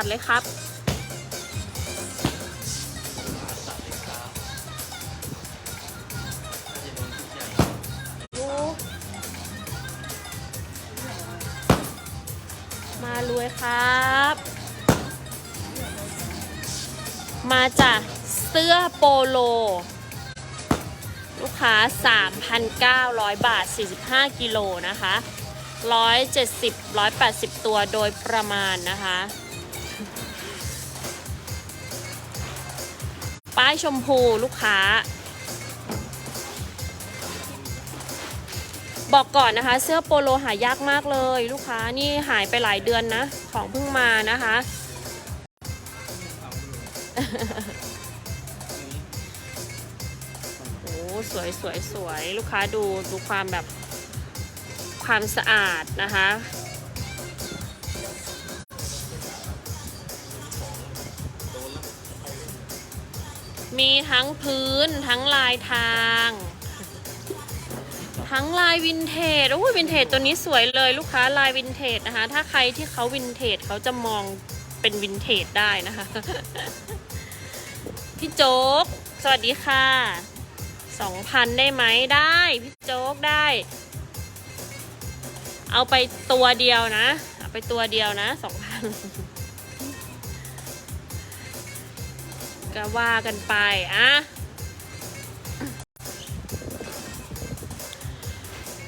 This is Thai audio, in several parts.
ตัดเลยครับ มาเลยครับ มาจากเสื้อโปโล ลูกค้า 3,900 บาท 45 กิโลนะคะ170 180 ตัวโดยประมาณนะคะ ป้ายชมพูลูกค้า บอกก่อนนะคะ เสื้อโปโลหายากมากเลย ลูกค้านี่หายไปหลายเดือนนะ ของเพิ่งมานะคะ โอ้สวยสวยสวยลูกค้าดูดูความแบบความสะอาดนะคะ มีทั้งพื้นทั้งลายทาง ทั้งลายวินเทจโอ้ยวินเทจตัวนี้สวยเลยลูกค้าลายวินเทจนะคะ ถ้าใครที่เขาวินเทจเขาจะมองเป็นวินเทจได้นะคะ พี่โจ๊ก สวัสดีค่ะสองพันได้ไหมได้ พี่โจ๊กได้ เอาไปตัวเดียวนะ เอาไปตัวเดียวนะสองพัน ก็ว่ากันไปอะ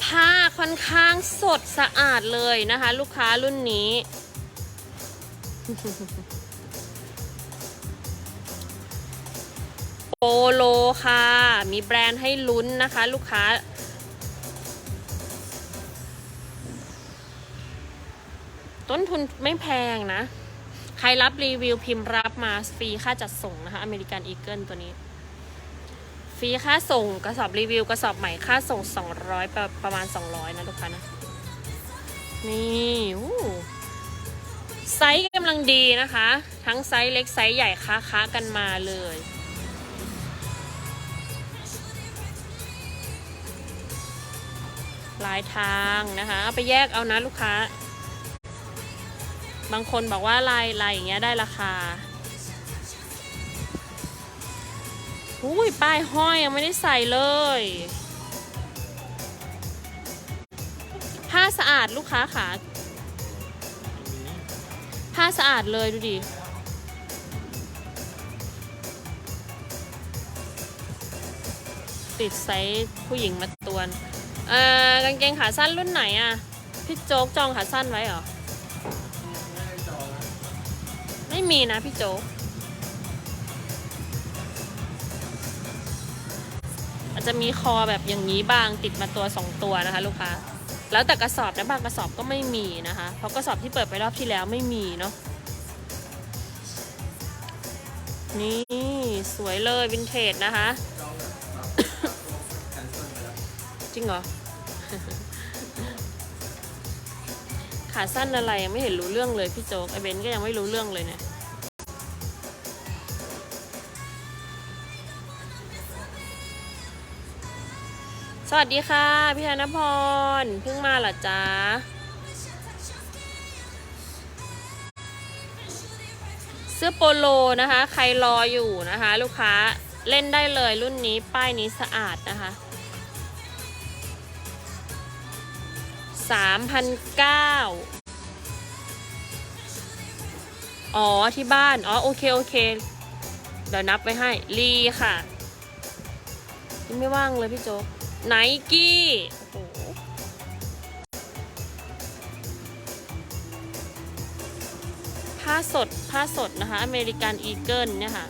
ผ้าค่อนข้างสดสะอาดเลยนะคะ ลูกค้ารุ่นนี้ โปโลค่ะ มีแบรนด์ให้ลุ้นนะคะ ลูกค้าต้นทุนไม่แพงนะ ครรับรีวิวพิมพ์รับมาฟรีค่าจัดส่งนะคะอเมริกันอีเกิลตัวนี้ ฟรีค่าส่งกระสอบรีวิวกระสอบใหม่ค่าส่ง 200 ประประมาณ 200 นะลูกค้านะ นี่ไซส์กำลังดีนะคะ ทั้งไซส์เล็กไซส์ใหญ่ค้าค้ากันมาเลยลายทางนะคะ เอาไปแยกเอานะลูกค้า บางคนบอกว่าลายลายอย่างเงี้ยได้ราคาอุ้ยป้ายห้อยยังไม่ได้ใส่เลย ผ้าสะอาดลูกค้าขาผ้าสะอาดเลยดูดิติดไซส์ผู้หญิงมาตวนเอ่อกางเกงขาสั้นรุ่นไหนอะ่ะพี่โจ๊กจองขาสั้นไว้เหรอ ไม่มีนะพี่โจอาจจะมีคอแบบอย่างนี้บางติดมาตัวสองตัวนะคะ ลูกค้า แล้วแต่กระสอบนะบางกระสอบก็ไม่มีนะคะ เพราะกระสอบที่เปิดไปรอบที่แล้วไม่มีเนาะนี่สวยเลยวินเทจนะคะ จริงเหรอ ขาสั้นอะไรยังไม่เห็นรู้เรื่องเลยพี่โจ๊กไอเบนก็ยังไม่รู้เรื่องเลยเนี่ย สวัสดีค่ะ พี่ธนพรเพิ่งมาเหรอจ๊ะเสื้อโปโลนะคะ ใครรออยู่นะคะ ลูกค้าเล่นได้เลยรุ่นนี้ป้ายนี้สะอาดนะคะสามพันเก้าอ๋อ ที่บ้าน อ๋อ โอเค โอเค เดี๋ยวนับไว้ให้ ลีค่ะ ยังไม่ว่างเลยพี่โจ๊ก ไนกี้ผ้าสด ผ้าสดนะคะ อเมริกันอีเกิลเนี่ยค่ะ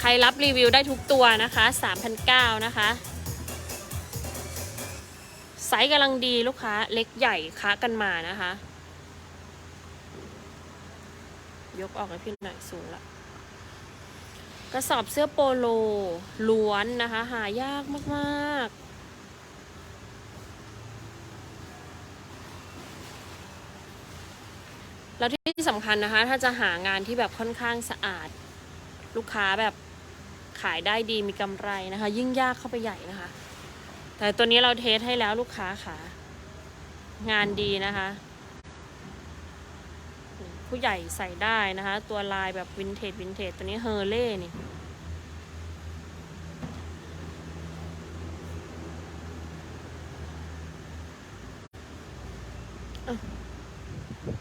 ใครรับรีวิวได้ทุกตัวนะคะ 3,900 นะคะ ไซส์กำลังดีลูกค้า เล็กใหญ่ค้ากันมานะคะ ยกออกให้พี่หน่อยสูงละ ระสอบเสื้อโปโลล้วนนะคะ หายากมากๆแล้วที่สำคัญนะคะ ถ้าจะหางานที่แบบค่อนข้างสะอาด ลูกค้าแบบขายได้ดีมีกำไรนะคะ ยิ่งยากเข้าไปใหญ่นะคะ แต่ตัวนี้เราเทสให้แล้วลูกค้าค่ะ งานดีนะคะ ผู้ใหญ่ใส่ได้นะคะ ตัวลายแบบวินเทจวินเทจตัวนี้เฮอร์เล่นี่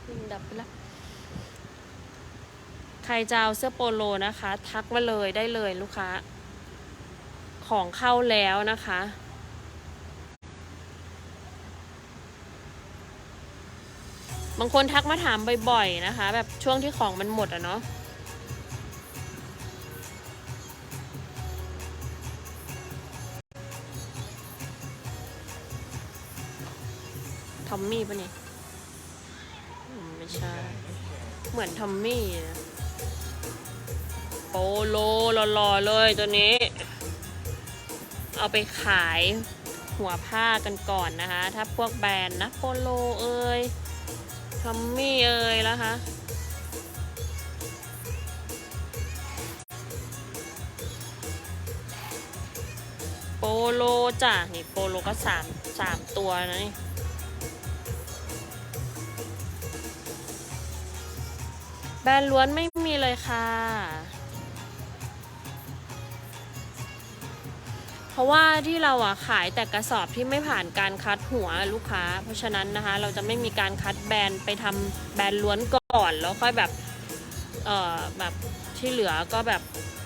ยิงดับไปแล้ว ใครจะเอาเสื้อโปโลนะคะ ทักมาเลยได้เลยลูกค้า ของเข้าแล้วนะคะ บางคนทักมาถามบ่อยๆนะคะ แบบช่วงที่ของมันหมดอะเนาะทอมมี่ปะเนี่ยอืมไม่ใช่ เหมือนทอมมี่นะ ปโลหล่อๆเลยตัวนี้ เอาไปขายหัวผ้ากันก่อนนะคะ ถ้าพวกแบรนด์นะโปโลเอ่ยทอมมี่เอ่ยแล้วคะโปโลจ้ะนี่โปโลก็สามสามตัวนะนี่แบรนด์ล้วนไม่มีเลยค่ะ เพราะว่าที่เราอะขายแต่กระสอบที่ไม่ผ่านการคัดหัวลูกค้า เพราะฉะนั้นนะคะ เราจะไม่มีการคัดแบรนด์ไปทำแบรนด์ล้วนก่อน แล้วค่อยแบบเอ่อแบบที่เหลือก็แบบ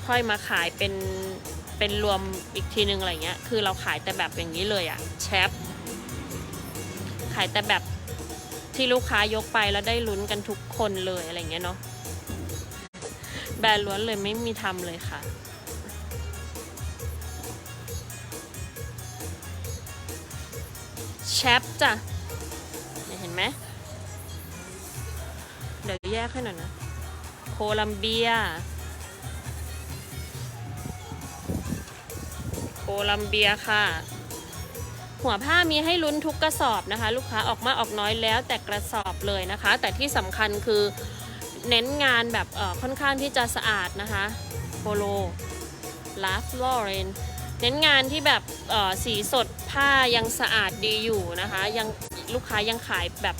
ค่อยมาขายเป็นเป็นรวมอีกทีนึงอะไรเงี้ย คือเราขายแต่แบบอย่างนี้เลยอะแชปขายแต่แบบที่ลูกค้ายกไปแล้วได้ลุ้นกันทุกคนเลยอะไรเงี้ยเนาะแบรนด์ล้วนเลยไม่มีทำเลยค่ะ แชปจ้ะเห็นไหมเดี๋ยวแยกให้หน่อยนะ โคลัมเบีย โคลัมเบียค่ะ หัวผ้ามีให้ลุ้นทุกกระสอบนะคะ ลูกค้าออกมาออกน้อยแล้วแต่กระสอบเลยนะคะ แต่ที่สำคัญคือเน้นงานแบบค่อนข้างที่จะสะอาดนะคะโปโลลาฟลอเรนเน้นงานที่แบบสีสด ผ้ายังสะอาดดีอยู่นะคะยังลูกค้ายังขายแบบ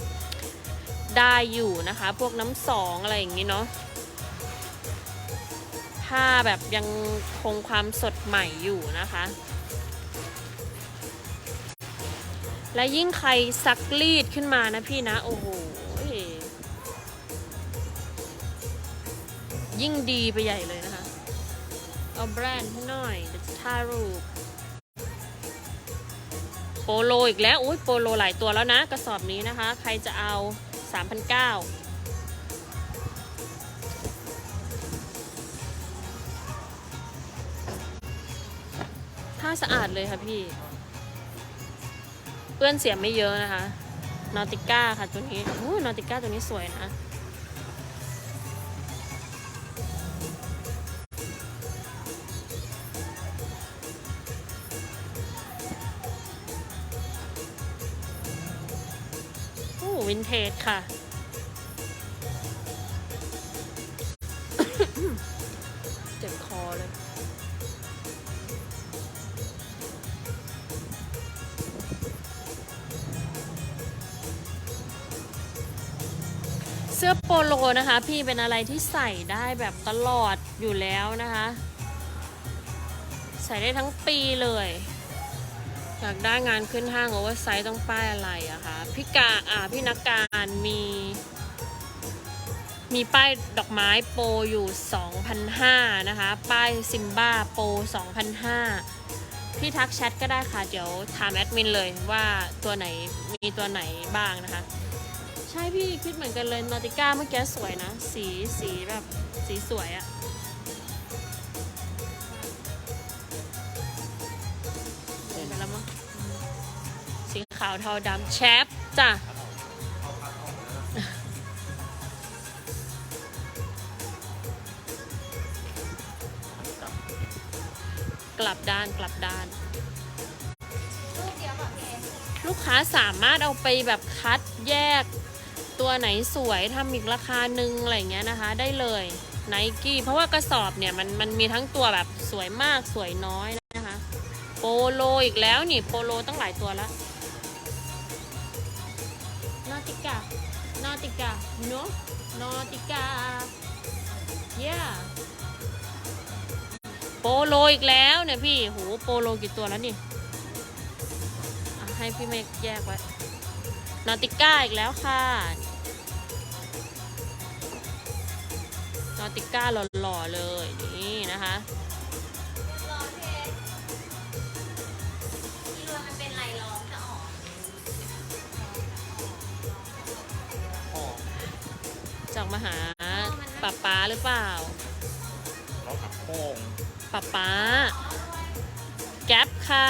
ได้อยู่นะคะ พวกน้ำสองอะไรอย่างนี้เนาะผ้าแบบยังคงความสดใหม่อยู่นะคะ และยิ่งใครซักรีดขึ้นมานะพี่นะ โอ้โหยิ่งดีไปใหญ่เลยนะคะ เอาแบรนด์ให้หน่อยเดี๋ยวจะถ่ายรูป ปโลอีกแล้วอุ้ยโปโลหลายตัวแล้วนะ กระสอบนี้นะคะ ใครจะเอา 3,900ผ้าสะอาดเลยค่ะพี่ เปื้อนเสียไม่เยอะนะคะ นอติก้าค่ะตัวนี้นอติก้าตัวนี้สวยนะ วินเทจค่ะ เจ็บคอเลย เสื้อโปโลนะคะ พี่เป็นอะไรที่ใส่ได้แบบตลอดอยู่แล้วนะคะ ใส่ได้ทั้งปีเลย อยากได้งานขึ้นห้างโอเวอร์ไซส์ต้องป้ายอะไรอะคะพี่กาอ่าพี่นักการมี มีป้ายดอกไม้โปรอยู่2,500นะคะ ป้ายซิมบ้าโปร2,500พี่ทักแชทก็ได้ค่ะ เดี๋ยวถามแอดมินเลยว่าตัวไหนมีตัวไหนบ้างนะคะ ใช่พี่คิดเหมือนกันเลยนอติก้าเมื่อกี้สวยนะ สีสีแบบสีสวยอะ ขาวเทาดำแชปจ้ะกลับด้านกลับด้าน ลูกค้าสามารถเอาไปแบบคัดแยกตัวไหนสวยทำอีกราคาหนึ่งอะไรอย่างเงี้ยนะคะ ได้เลยไนกี้เพราะว่ากระสอบเนี่ยมันมันมีทั้งตัวแบบสวยมากสวยน้อยนะคะ โปโลอีกแล้วนี่โปโลตั้งหลายตัวแล้วนอ ติกานอติกาโนนอติกา yeah โปโลอีกแล้วเนี่ยพี่โหโปโลกี่ตัวแล้วนี่ให้พี่เมฆแยกไว้นอติก้าอีกแล้วค่ะนอติก้าหล่อๆเลยนี่นะคะ จากมาหาป๊าป๊าหรือเปล่าเราขับโค้งป๊าป๊า แก๊ปค่ะ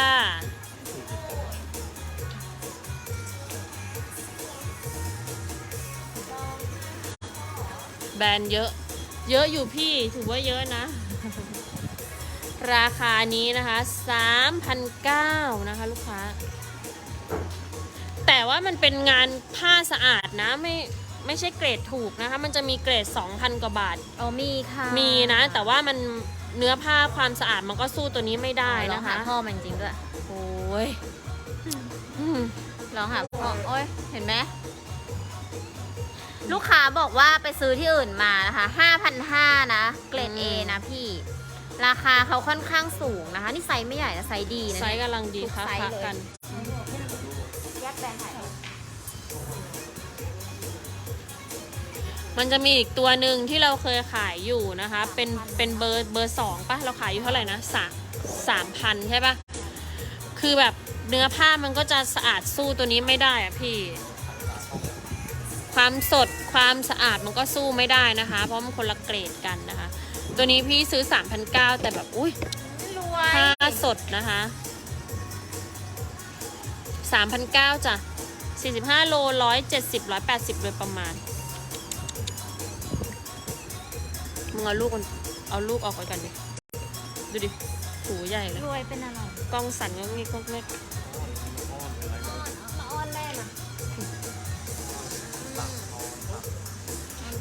แบรนด์เยอะ เยอะอยู่พี่ถือว่าเยอะนะ ราคานี้นะคะ3,009นะคะ ลูกค้า แต่ว่ามันเป็นงานผ้าสะอาดนะไม่ ไม่ใช่เกรดถูกนะคะ มันจะมีเกรด 2,000 กว่าบาท อ๋อมีค่ะมีนะ แต่ว่ามันเนื้อผ้าความสะอาดมันก็สู้ตัวนี้ไม่ได้ลองนะหาคะพ่อมันจริงด้วยโอ้ยอืมลองหาพ่อโอ้ยเห็นไหมลูกค้าบอกว่าไปซื้อที่อื่นมานะคะ5,500นะ เกรด A นะพี่ ราคาเขาค่อนข้างสูงนะคะ นี่ไซส์ไม่ใหญ่นะไซส์ดีนะไซส์เนี่ยกำลังดีทุกค่ะไซส์พักเลยกัน แยกแบรนด์ถ่ายรูป มันจะมีอีกตัวหนึ่งที่เราเคยขายอยู่นะคะ เป็นเป็นเบอร์เบอร์สองปะเราขายอยู่เท่าไหร่นะสามสามพันใช่ปะคือแบบเนื้อผ้ามันก็จะสะอาดสู้ตัวนี้ไม่ได้อะพี่ ความสดความสะอาดมันก็สู้ไม่ได้นะคะ เพราะมันคนละเกรดกันนะคะ ตัวนี้พี่ซื้อ3,900 แต่แบบอุ้ยรวยผ้าสดนะคะ3,900จ้ะ45โล170 180โดยประมาณ มึงเอาลูกมันเอาลูกออกไปกันดิดูดิหูใหญ่เลยรวยเป็นอะไรกล้องสั่นก็งี้ก็เล็กมาอ้อนแม่นะ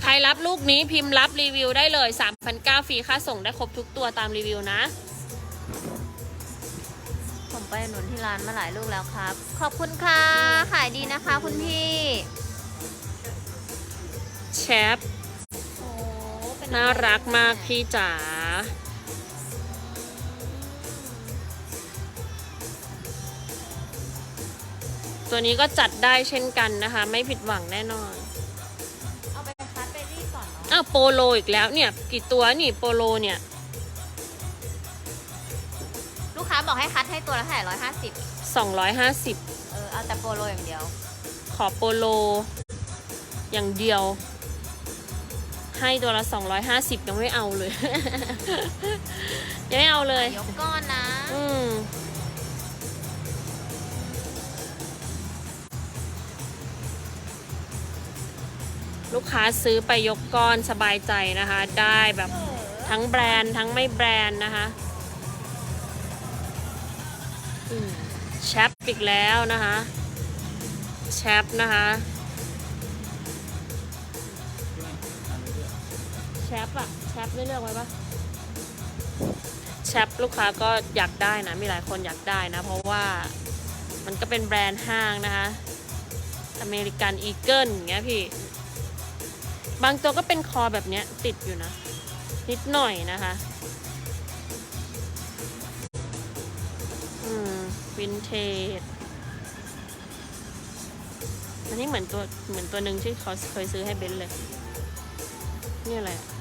ใครรับลูกนี้พิมพ์รับรีวิวได้เลย3,900ฟรีค่าส่งได้ครบทุกตัวตามรีวิวนะ ผมไปหนุนที่ร้านมาหลายลูกแล้วครับ ขอบคุณค่ะ ขายดีนะคะคุณพี่ แชปโอ้เป็ นน่ารักมากพี่จ๋าตัวนี้ก็จัดได้เช่นกันนะคะ ไม่ผิดหวังแน่นอน เอาไปคัดไปรีดก่อนเนาะอ้าวโปโลอีกแล้วเนี่ย กี่ตัวนี่โปโลเนี่ย ลูกค้าบอกให้คัดให้ตัวละเท่าไหร่ร้อยห้าสิบ250 เออเอาแต่โปโลอย่างเดียว ขอโปโล อย่างเดียว ให้ตัวละ 250 ยังไม่เอาเลย ยังไม่เอาเลย ยกก้อนนะ อืมลูกค้าซื้อไปยกก้อนสบายใจนะคะ ได้แบบทั้งแบรนด์ทั้งไม่แบรนด์นะคะอืมแชปอีกแล้วนะคะ แชปนะคะ แชปอะแชปไม่เลือกไว้ปะแชปลูกค้าก็อยากได้นะ มีหลายคนอยากได้นะ เพราะว่ามันก็เป็นแบรนด์ห้างนะคะอเมริกันอีเกิลอย่างเงี้ยพี่ บางตัวก็เป็นคอแบบเนี้ยติดอยู่นะ นิดหน่อยนะคะอืมวินเทจอันนี้เหมือนตัวเหมือนตัวหนึ่งที่เขาเคยซื้อให้เบนซ์เลย นี่อะไรอะ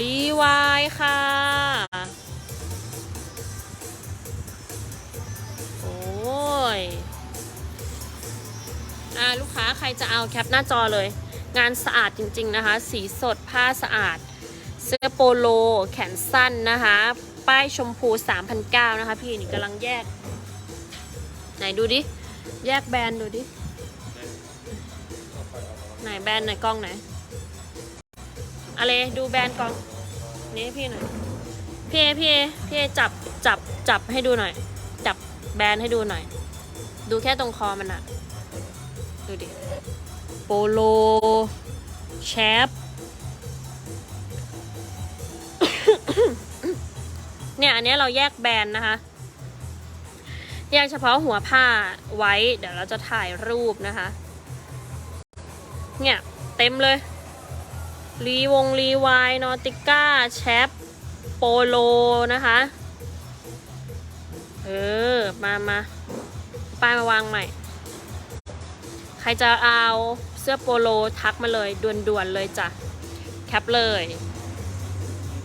รีวายค่ะ โอ้ยอ่าลูกค้าใครจะเอาแคปหน้าจอเลย งานสะอาดจริง ๆ นะคะ สีสดผ้าสะอาด เสื้อโปโล แขนสั้นนะคะ ป้ายชมพู3,009นะคะ พี่นี่กำลังแยก ไหนดูดิ แยกแบรนด์ดูดิ ไหนแบรนด์ไหนกล้องไหน อะไรดูแบรนด์กองนี่พี่หน่อยพี่เอพี่เอพี่เอจับจับจับให้ดูหน่อย จับแบรนด์ให้ดูหน่อย ดูแค่ตรงคอมันอะดูดิโปโลแชปเนี่ยอันนี้เราแยกแบรนด์นะคะ แยกเฉพาะหัวผ้าไว้ เดี๋ยวเราจะถ่ายรูปนะคะ เนี่ย เต็มเลย รีวงรีวายนอติก้าแชปโปโลนะคะ เออ มามาป้ายมาวางใหม่ ใครจะเอาเสื้อโปโลทักมาเลยด่วนๆเลยจ้ะ แคปเลย